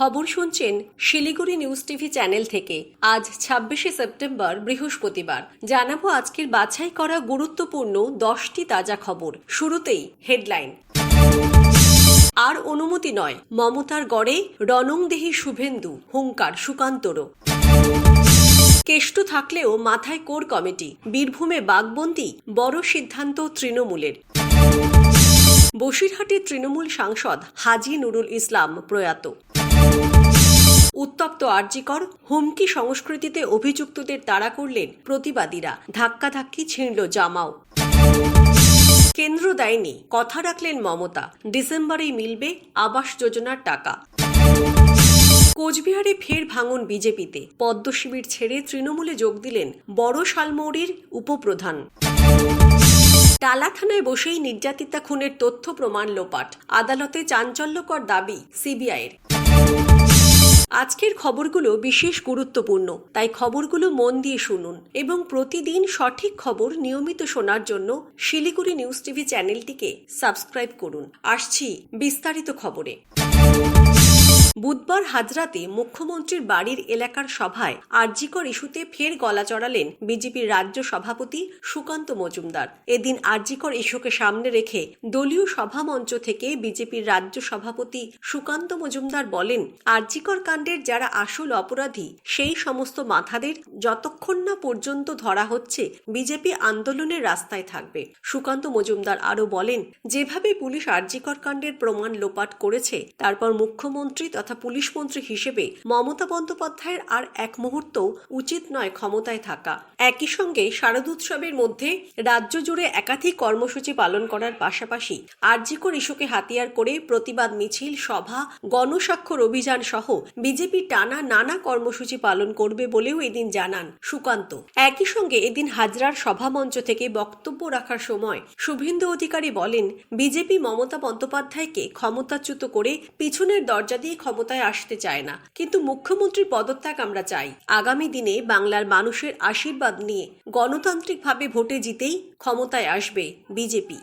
খবর শুনছেন Siliguri news TV channel থেকে। আজ ছাব্বিশে সেপ্টেম্বর, বৃহস্পতিবার। জানাব আজকের বাছাই করা গুরুত্বপূর্ণ দশটি তাজা খবর। শুরুতেই হেডলাইন। আর অনুমতি নয়, মমতার গড়ে রণংদেহী শুভেন্দু, হুঙ্কার সুকান্তরও। কেষ্ট থাকলেও মাথায় কোর কমিটি, বীরভূমে বাগবন্দি বড় সিদ্ধান্ত তৃণমূলের। বসিরহাটের তৃণমূল সাংসদ হাজি নুরুল ইসলাম প্রয়াত। উত্তপ্ত আর্জিকর হুমকি সংস্কৃতিতে অভিযুক্তদের তাড়া করলেন প্রতিবাদীরা। ধাক্কাধাক্কি ছিঁড়ল জামাও। কেন্দ্র দেয়নি, কথা রাখলেন মমতা। ডিসেম্বরেই মিলবে আবাস যোজনার টাকা। কোচবিহারে ফের ভাঙন বিজেপিতে। পদ্ম শিবির ছেড়ে তৃণমূলে যোগ দিলেন বড় শালমৌরির উপপ্রধান। টালা থানায় বসেই নির্যাতিতা খুনের তথ্য প্রমাণ লোপাট। আদালতে চাঞ্চল্যকর দাবি সিবিআইয়ের। আজকের খবরগুলো বিশেষ গুরুত্বপূর্ণ, তাই খবরগুলো মন দিয়ে শুনুন এবং প্রতিদিন সঠিক খবর নিয়মিত শোনার জন্য শিলিগুড়ি নিউজ টিভি চ্যানেলটিকে সাবস্ক্রাইব করুন। আসছি বিস্তারিত খবরে। বুধবার হাজরাতে মুখ্যমন্ত্রীর বাড়ির এলাকার সভায় আরজিকর ইস্যুতে ফের গলা চড়ালেন বিজেপির রাজ্য সভাপতি সুকান্ত মজুমদার। এদিন আরজিকর ইস্যুকে সামনে রেখে দলীয় সভামঞ্চ থেকে বিজেপির রাজ্য সভাপতি সুকান্ত মজুমদার বলেন, আরজিকর কাণ্ডের যারা আসল অপরাধী, সেই সমস্ত মাথাদের যতক্ষণ না পর্যন্ত ধরা হচ্ছে, বিজেপি আন্দোলনের রাস্তায় থাকবে। সুকান্ত মজুমদার আরও বলেন, যেভাবে পুলিশ আরজিকর কাণ্ডের প্রমাণ লোপাট করেছে, তারপর মুখ্যমন্ত্রী তথা পুলিশ মন্ত্রী হিসেবে মমতা বন্দ্যোপাধ্যায়ের আর এক মুহূর্ত উচিত নয় ক্ষমতায় থাকা। একই সঙ্গে শারদোৎসবের মধ্যে রাজ্য জুড়ে একাধিক কর্মসূচি পালন করার পাশাপাশি আরজিকর ইস্যুকে হাতিয়ার করে প্রতিবাদ মিছিল, সভা, গণস্বাক্ষর অভিযান সহ বিজেপি টানা নানা কর্মসূচি পালন করবে বলেও এদিন জানান সুকান্ত। একই সঙ্গে এদিন হাজরার সভামঞ্চ থেকে বক্তব্য রাখার সময় শুভেন্দু অধিকারী বলেন, বিজেপি মমতা বন্দ্যোপাধ্যায়কে ক্ষমতাচ্যুত করে পিছনের দরজা দিয়ে ক্ষমতায় আসতে চায় না। কিন্তু মুখ্যমন্ত্রীর পদত্যাগ আমরা চাই। আগামী দিনে বাংলার মানুষের আশীর্বাদ নিয়ে গণতান্ত্রিকভাবে ভোটে জিতেই ক্ষমতায় আসবে বিজেপি।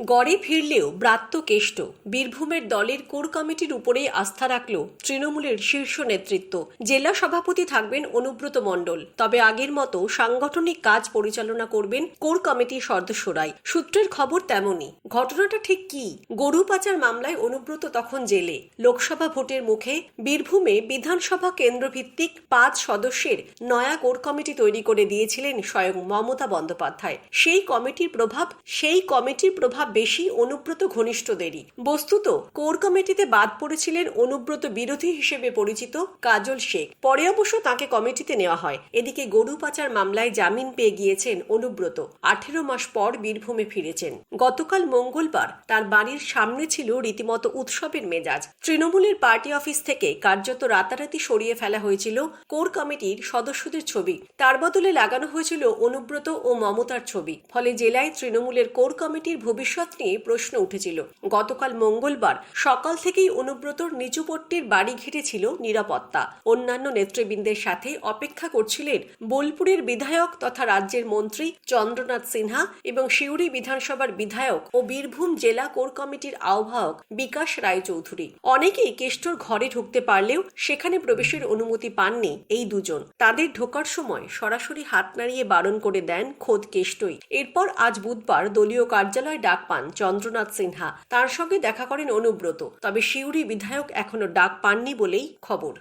গড়ে ফিরলেও ব্রাত্য কেষ্ট। বীরভূমের দলের কোর কমিটির উপরেই আস্থা রাখল তৃণমূলের শীর্ষ নেতৃত্ব। জেলা সভাপতি থাকবেন অনুব্রত মণ্ডল। তবে আগের মতো সাংগঠনিক কাজ পরিচালনা করবেন কোর কমিটির সদস্যরাই। সূত্রের খবর তেমনই। ঘটনাটা ঠিক কি? গরু পাচার মামলায় অনুব্রত তখন জেলে। লোকসভা ভোটের মুখে বীরভূমে বিধানসভা কেন্দ্রভিত্তিক পাঁচ সদস্যের নয়া কোর কমিটি তৈরি করে দিয়েছিলেন স্বয়ং মমতা বন্দ্যোপাধ্যায়। সেই কমিটির প্রভাব, সেই কমিটির প্রভাব বেশি অনুব্রত ঘনিষ্ঠদেরই। বস্তুত, কোর কমিটিতে বাদ পড়েছিলেন অনুব্রত বিরোধী হিসেবে পরিচিত কাজল শেখ। পরে অবশ্য তাকে কমিটিতে নেওয়া হয়। এদিকে গরু পাচার মামলায় জামিন পেয়ে গিয়েছেন অনুব্রত। আঠেরো মাস পর বীরভূমে ফিরেছেন। গতকাল মঙ্গলবার তার বাড়ির সামনে ছিল রীতিমতো উৎসবের মেজাজ। তৃণমূলের পার্টি অফিস থেকে কার্যত রাতারাতি সরিয়ে ফেলা হয়েছিল কোর কমিটির সদস্যদের ছবি। তার বদলে লাগানো হয়েছিল অনুব্রত ও মমতার ছবি। ফলে জেলায় তৃণমূলের কোর কমিটির ভবিষ্যৎ নিয়ে প্রশ্ন উঠেছিল। গতকাল মঙ্গলবার সকাল থেকেই অনুব্রতর নিচুপট্টির বাড়ি ঘিরে ছিল নিরাপত্তা। অন্যান্য নেতৃবৃন্দের সাথে অপেক্ষা করছিলেন বোলপুরের বিধায়ক তথা রাজ্যের মন্ত্রী চন্দ্রনাথ সিনহা এবং সিউড়ি বিধানসভার বিধায়ক ও বীরভূম জেলা কোর কমিটির আহ্বায়ক বিকাশ রায়চৌধুরী। অনেকেই কেষ্টর ঘরে ঢুকতে পারলেও সেখানে প্রবেশের অনুমতি পাননি এই দুজন। তাদের ঢোকার সময় সরাসরি হাত নাড়িয়ে বারণ করে দেন খোদ কেষ্টই। এরপর আজ বুধবার দলীয় কার্যালয় ডাক পান চন্দ্রনাথ সিনহা। তার সঙ্গে দেখা করেন অনুব্রত। তবে সিউড়ি বিধায়ক এখনও ডাক পাননি বলেই খবর।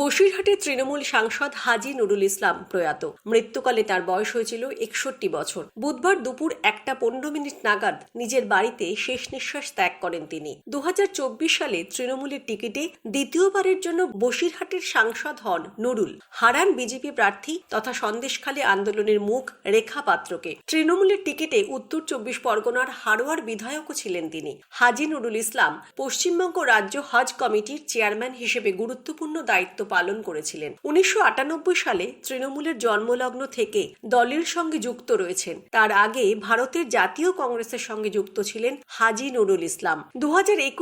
বসিরহাটের তৃণমূল সাংসদ হাজি নুরুল ইসলাম প্রয়াত। মৃত্যুকালে তার বয়স হয়েছিল একষট্টি বছর। বুধবার দুপুর একটা পনেরো মিনিট নাগাদ নিজের বাড়িতে শেষ নিঃশ্বাস ত্যাগ করেন তিনি। দু হাজার চব্বিশ সালে তৃণমূলের টিকিটে দ্বিতীয়বারের জন্য বসিরহাটের সাংসদ হন নুরুল। হারান বিজেপি প্রার্থী তথা সন্দেশখালী আন্দোলনের মুখ রেখা পাত্রকে। তৃণমূলের টিকিটে উত্তর চব্বিশ পরগনার হারোয়ার বিধায়কও ছিলেন তিনি। হাজি নুরুল ইসলাম পশ্চিমবঙ্গ রাজ্য হজ কমিটির চেয়ারম্যান হিসেবে গুরুত্বপূর্ণ দায়িত্ব পালন করেছিলেন। উনিশশো আটানব্বই সালে তৃণমূলের জন্মলগ্ন থেকে দলের সঙ্গে যুক্ত রয়েছেন। তার আগে ভারতের জাতীয় কংগ্রেসের সঙ্গে যুক্ত ছিলেন হাজি নুরুল ইসলাম। দু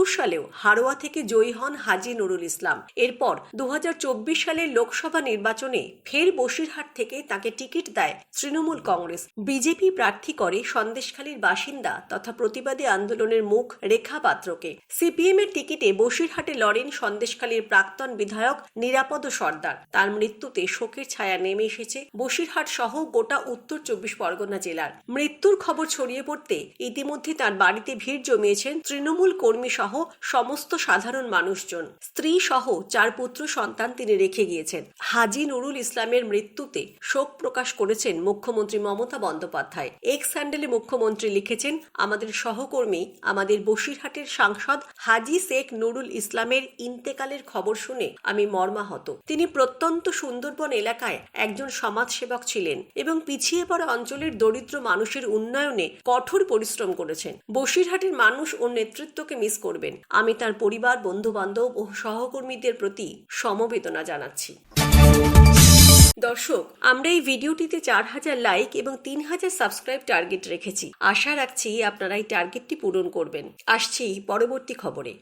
সালেও হারোয়া থেকে জয়ী হন হাজি নুরুল ইসলাম। এরপর দু সালের লোকসভা নির্বাচনে ফের বসিরহাট থেকে তাকে টিকিট দেয় তৃণমূল কংগ্রেস। বিজেপি প্রার্থী করে সন্দেশখালীর বাসিন্দা তথা প্রতিবাদী আন্দোলনের মুখ রেখা পাত্রকে। সিপিএম এর টিকিটে বসিরহাটে লড়েন সন্দেশখালীর প্রাক্তন বিধায়ক নিরাপদ সর্দার। তার মৃত্যুতে শোকের ছায়া নেমে এসেছে বসিরহাট সহ গোটা উত্তর চব্বিশ পরগনা জেলার। মৃত্যুর খবর ছড়িয়ে পড়তে ইতিমধ্যে তার বাড়িতে ভিড় জমিয়েছেন তৃণমূল কর্মী সহ সমস্ত সাধারণ মানুষজন। স্ত্রী সহ চার পুত্র সন্তান তিনি রেখে গিয়েছেন। হাজি নুরুল ইসলামের মৃত্যুতে শোক প্রকাশ করেছেন মুখ্যমন্ত্রী মমতা বন্দ্যোপাধ্যায়। এক্স হ্যান্ডেলে মুখ্যমন্ত্রী লিখেছেন, আমাদের সহকর্মী, আমাদের বসিরহাটের সাংসদ হাজি শেখ নুরুল ইসলামের ইন্তেকালের খবর শুনে আমি মর্মাহত তিনি প্রত্যন্ত সুন্দরবন এলাকায় একজন সমাজসেবক ছিলেন এবং পিছিয়ে পড়া অঞ্চলের দরিদ্র মানুষের উন্নয়নে কঠোর পরিশ্রম করেছেন। বসিরহাটের মানুষ ও নেতৃত্বকে মিস করবেন। আমি তার পরিবার বন্ধু বান্ধব ও সহকর্মীদের প্রতি সমবেদনা জানাচ্ছি। দর্শক, আমরা এই ভিডিওটিতে চার হাজার লাইক এবং তিন হাজার সাবস্ক্রাইব টার্গেট রেখেছি। আশা রাখছি আপনারা এই টার্গেটটি পূরণ করবেন। আসছি পরবর্তী খবরে।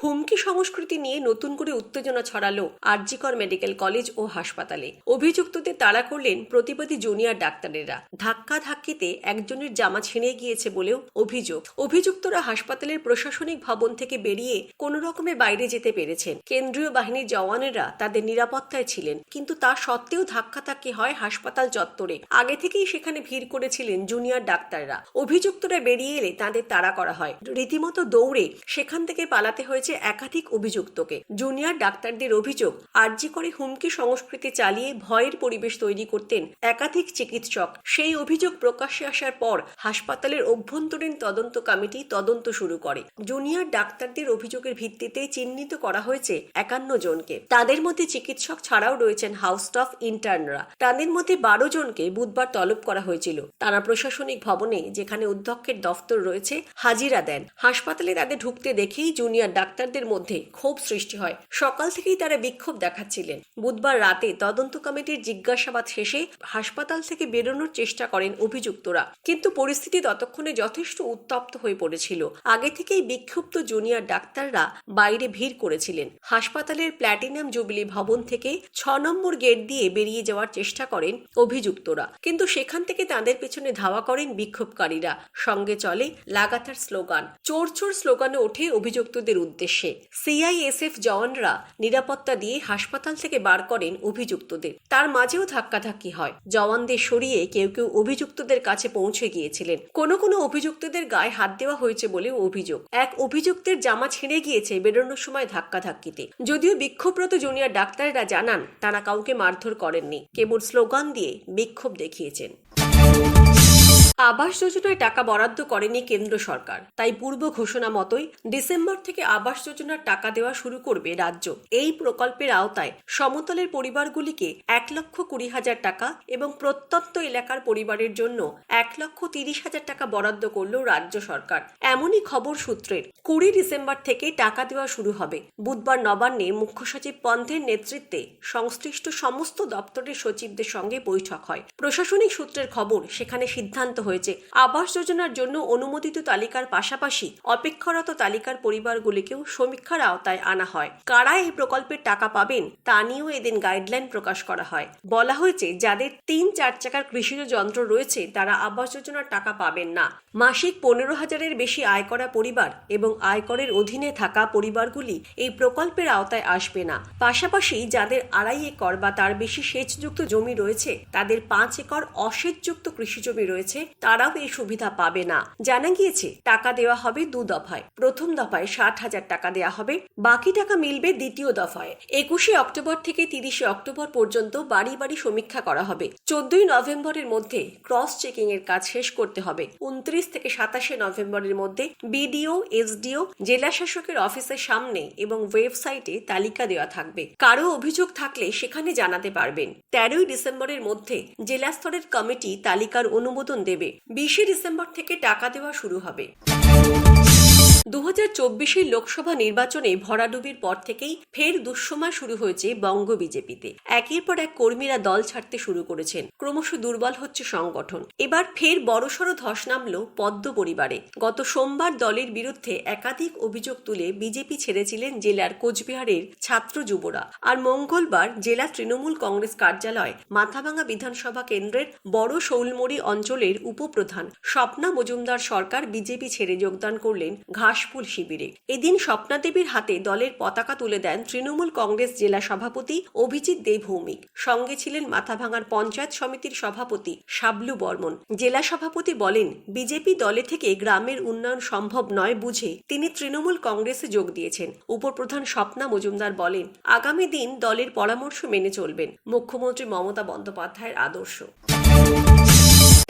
হুমকি সংস্কৃতি নিয়ে নতুন করে উত্তেজনা ছড়ালো আরজিকর মেডিকেল কলেজ ও হাসপাতালে। অভিযুক্তদের তাড়া করলেন প্রতিবাদী জুনিয়র ডাক্তারেরা। ধাক্কা ধাক্কিতে একজনের জামা ছিঁড়ে গিয়েছে বলেও অভিযোগ। অভিযুক্তরা হাসপাতালের প্রশাসনিক ভবন থেকে বেরিয়ে কোনো রকমে বাইরে যেতে পেরেছেন। কেন্দ্রীয় বাহিনীর জওয়ানেরা তাদের নিরাপত্তায় ছিলেন, কিন্তু তা সত্ত্বেও ধাক্কাধাক্কি হয় হাসপাতাল চত্বরে। আগে থেকেই সেখানে ভিড় করেছিলেন জুনিয়র ডাক্তাররা। অভিযুক্তরা বেরিয়ে এলে তাদের তাড়া করা হয়। রীতিমতো দৌড়ে সেখান থেকে পালাতে হয়েছে একাধিক অভিযুক্তকে। জুনিয়র ডাক্তারদের অভিযোগ, আর্জি করে হুমকি সংস্কৃতি চালিয়ে ভয়ের পরিবেশ তৈরি করতেন একাধিক চিকিৎসক। সেই অভিযোগ প্রকাশ্যে আসার পর হাসপাতালের অভ্যন্তরীণ তদন্ত কমিটি তদন্ত শুরু করে। জুনিয়র ডাক্তারদের অভিযোগের ভিত্তিতে চিহ্নিত করা হয়েছে একান্ন জনকে। তাদের মধ্যে চিকিৎসক ছাড়াও রয়েছেন হাউস স্টাফ ইন্টার্নরা। তাদের মধ্যে বারো জনকে বুধবার তলব করা হয়েছিল। তারা প্রশাসনিক ভবনে, যেখানে অধ্যক্ষের দফতর রয়েছে, হাজিরা দেন। হাসপাতালে তাদের ঢুকতে দেখেই জুনিয়র ডাক্তারদের মধ্যে ক্ষোভ সৃষ্টি হয়। সকাল থেকেই তারা বিক্ষোভ দেখাচ্ছিলেন। বুধবার রাতে তদন্ত কমিটির জিজ্ঞাসাবাদ শেষে হাসপাতাল থেকে বেরোনোর চেষ্টা করেন অভিযুক্তরা। কিন্তু পরিস্থিতি ততক্ষণে যথেষ্ট উত্তপ্ত হয়ে পড়েছিল। আগে থেকেই বিক্ষুব্ধ জুনিয়র ডাক্তাররা বাইরে ভিড় করেছিলেন। হাসপাতালের প্ল্যাটিনাম জুবিলি ভবন থেকে ছ নম্বর গেট দিয়ে বেরিয়ে যাওয়ার চেষ্টা করেন অভিযুক্তরা। কিন্তু সেখান থেকে তাদের পেছনে ধাওয়া করেন বিক্ষোভকারীরা। সঙ্গে চলে লাগাতার স্লোগান। চোর চোর স্লোগানে ওঠে অভিযুক্তদের উদ্দেশ্যে। সিআইএসএফ জওয়ানরা নিরাপত্তা দিয়ে হাসপাতাল থেকে বার করেন অভিযুক্তদের। তার মাঝেও ধাক্কাধাক্কি হয়। জওয়ানদের সরিয়ে কেউ কেউ অভিযুক্তদের কাছে পৌঁছে গিয়েছিলেন। কোনো কোনো অভিযুক্তদের গায়ে হাত দেওয়া হয়েছে বলেও অভিযোগ। এক অভিযুক্তের জামা ছিঁড়ে গিয়েছে বেরোনোর সময় ধাক্কাধাক্কিতে। যদিও বিক্ষোভরত জুনিয়র ডাক্তাররা জানান, তারা কাউকে মারধর করেননি। কেবল স্লোগান দিয়ে বিক্ষোভ দেখিয়েছেন। আবাস যোজনায় টাকা বরাদ্দ করেনি কেন্দ্র সরকার। তাই পূর্ব ঘোষণা মতোই ডিসেম্বর থেকে আবাস যোজনার টাকা দেওয়া শুরু করবে রাজ্য। এই প্রকল্পের আওতায় সমতলের পরিবারগুলিকে এক লক্ষ কুড়ি হাজার টাকা এবং প্রত্যন্ত এলাকার পরিবারের জন্য এক লক্ষ তিরিশ হাজার টাকা বরাদ্দ করল রাজ্য সরকার। এমনই খবর সূত্রের। কুড়ি ডিসেম্বর থেকে টাকা দেওয়া শুরু হবে। বুধবার নবান্নে মুখ্য সচিব পন্থের নেতৃত্বে সংশ্লিষ্ট সমস্ত দপ্তরের সচিবদের সঙ্গে বৈঠক হয়। প্রশাসনিক সূত্রের খবর, সেখানে সিদ্ধান্ত হয়েছে। আবাস যোজনার জন্য অনুমোদিত তালিকার পাশাপাশি অপেক্ষারত তালিকার পরিবারগুলিকেও সমীক্ষার আওতায় আনা হয়। কারা এই প্রকল্পের টাকা পাবেন তা নিয়েও এদিন গাইডলাইন প্রকাশ করা হয়। বলা হয়েছে, যাদের তিন চার চাকার কৃষিজ যন্ত্র রয়েছে, তারা আবাস যোজনার টাকা পাবেন না। মাসিক পনেরো হাজারের বেশি আয় করা পরিবার এবং আয়করের অধীনে থাকা পরিবারগুলি এই প্রকল্পের আওতায় আসবে না। পাশাপাশি যাদের আড়াই একর বা তার বেশি সেচযুক্ত জমি রয়েছে, তাদের পাঁচ একর অসেচযুক্ত কৃষি জমি রয়েছে তারাও এই সুবিধা পাবে না। জানা গিয়েছে, টাকা দেওয়া হবে দু দফায়। প্রথম দফায় ষাট হাজার টাকা দেওয়া হবে, বাকি টাকা মিলবে দ্বিতীয় দফায়। একুশে অক্টোবর থেকে তিরিশে অক্টোবর পর্যন্ত বাড়ি বাড়ি সমীক্ষা করা হবে। চোদ্দই নভেম্বরের মধ্যে ক্রস চেকিং এর কাজ শেষ করতে হবে। উনত্রিশ থেকে সাতাশে নভেম্বরের মধ্যে বিডিও, এসডিও, জেলা শাসকের অফিসের সামনে এবং ওয়েবসাইটে তালিকা দেওয়া থাকবে। কারও অভিযোগ থাকলে সেখানে জানাতে পারবেন। তেরোই ডিসেম্বরের মধ্যে জেলা স্তরের কমিটি তালিকার অনুমোদন দেবে। বিশে ডিসেম্বর থেকে টাকা দেওয়া শুরু হবে। দু হাজার লোকসভা নির্বাচনে ভরাডুবির পর থেকেই ফের দুঃসময় শুরু হয়েছে বঙ্গ বিজেপিতে। একের পর এক কর্মীরা দল ছাড়তে শুরু করেছেন। ক্রমশ দুর্বল হচ্ছে সংগঠন। এবার ফের বড়সড় ধস নামল পদ্ম পরিবারে। গত সোমবার দলের বিরুদ্ধে একাধিক অভিযোগ তুলে বিজেপি ছেড়েছিলেন জেলার কোচবিহারের ছাত্র যুবরা। আর মঙ্গলবার জেলা তৃণমূল কংগ্রেস কার্যালয় মাথাভাঙা বিধানসভা কেন্দ্রের বড় শৌলমড়ি অঞ্চলের উপপ্রধান স্বপ্না মজুমদার সরকার বিজেপি ছেড়ে যোগদান করলেন ঘাসফুল শিবিরে। এদিন স্বপ্না দেবীর হাতে দলের পতাকা তুলে দেন তৃণমূল কংগ্রেস জেলা সভাপতি অভিজিৎ দে ভৌমিক সঙ্গে ছিলেন মাথাভাঙার পঞ্চায়েত সমিতির সভাপতি শাবলু বর্মন। জেলা সভাপতি বলেন, বিজেপি দলে থেকে গ্রামের উন্নয়ন সম্ভব নয় বুঝে তিনি তৃণমূল কংগ্রেসে যোগ দিয়েছেন। উপপ্রধান স্বপ্না মজুমদার বলেন, আগামী দিন দলের পরামর্শ মেনে চলবেন। মুখ্যমন্ত্রী মমতা বন্দ্যোপাধ্যায়ের আদর্শ।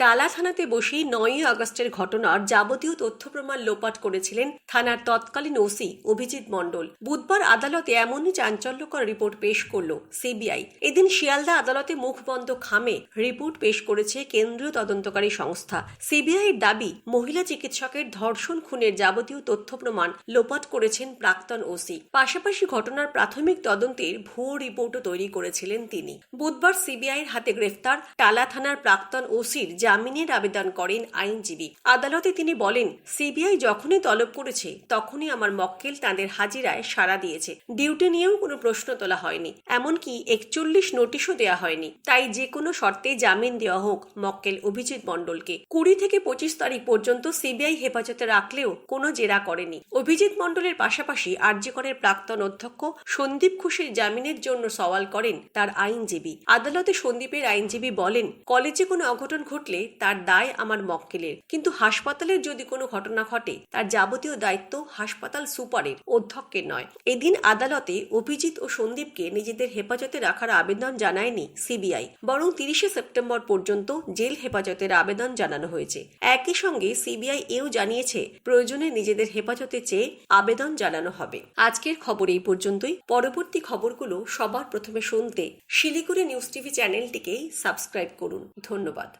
টালা থানাতে বসেই নয়ই আগস্টের ঘটনার যাবতীয় তথ্য প্রমাণ লোপাট করেছিলেন থানার তৎকালীন ওসি অভিজিৎ মণ্ডল। বুধবার আদালতে এমনই চাঞ্চল্যকর রিপোর্ট পেশ করল সিবিআই। এদিন শিয়ালদা আদালতে মুখ বন্ধ খামে রিপোর্ট পেশ করেছে কেন্দ্রীয় তদন্তকারী সংস্থা। সিবিআইয়ের দাবি, মহিলা চিকিৎসকের ধর্ষণ খুনের যাবতীয় তথ্য প্রমাণ লোপাট করেছেন প্রাক্তন ওসি। পাশাপাশি ঘটনার প্রাথমিক তদন্তের ভুয়ো রিপোর্টও তৈরি করেছিলেন তিনি। বুধবার সিবিআইয়ের হাতে গ্রেফতার টালা থানার প্রাক্তন ওসির জামিনের আবেদন করেন আইনজীবী। আদালতে তিনি বলেন, সিবিআই যখনই তলব করেছে, তখনই আমার মক্কেল তাদের হাজিরায় সাড়া দিয়েছে। ডিউটি নিয়েও কোনো প্রশ্ন তোলা হয়নি। এমনকি একচল্লিশ নোটিশও দেওয়া হয়নি। তাই যে কোনো শর্তে জামিন দেওয়া হোক মক্কেল অভিজিৎ মণ্ডলকে। কুড়ি থেকে পঁচিশ তারিখ পর্যন্ত সিবিআই হেফাজতে রাখলেও কোনো জেরা করেনি। অভিজিৎ মণ্ডলের পাশাপাশি আরজিকরের প্রাক্তন অধ্যক্ষ সন্দীপ ঘোষের জামিনের জন্য সওয়াল করেন তার আইনজীবী। আদালতে সন্দীপের আইনজীবী বলেন, কলেজে কোনো অঘটন ঘটলে তার দায় আমার মক্কেলের। কিন্তু হাসপাতালের যদি কোনো ঘটনা ঘটে, তার যাবতীয় দায়িত্ব হাসপাতাল সুপারের, অধ্যক্ষের নয়। এদিন আদালতে অভিজিৎ ও সন্দীপকে নিজেদের হেফাজতে রাখার আবেদন জানায়নি সিবিআই। বরং তিরিশে সেপ্টেম্বর পর্যন্ত জেল হেফাজতের আবেদন জানানো হয়েছে। একই সঙ্গে সিবিআই এও জানিয়েছে, প্রয়োজনে নিজেদের হেফাজতে চেয়ে আবেদন জানানো হবে। আজকের খবর এই পর্যন্তই। পরবর্তী খবরগুলো সবার প্রথমে শুনতে শিলিগুড়ি নিউজ টিভি চ্যানেলটিকে সাবস্ক্রাইব করুন। ধন্যবাদ।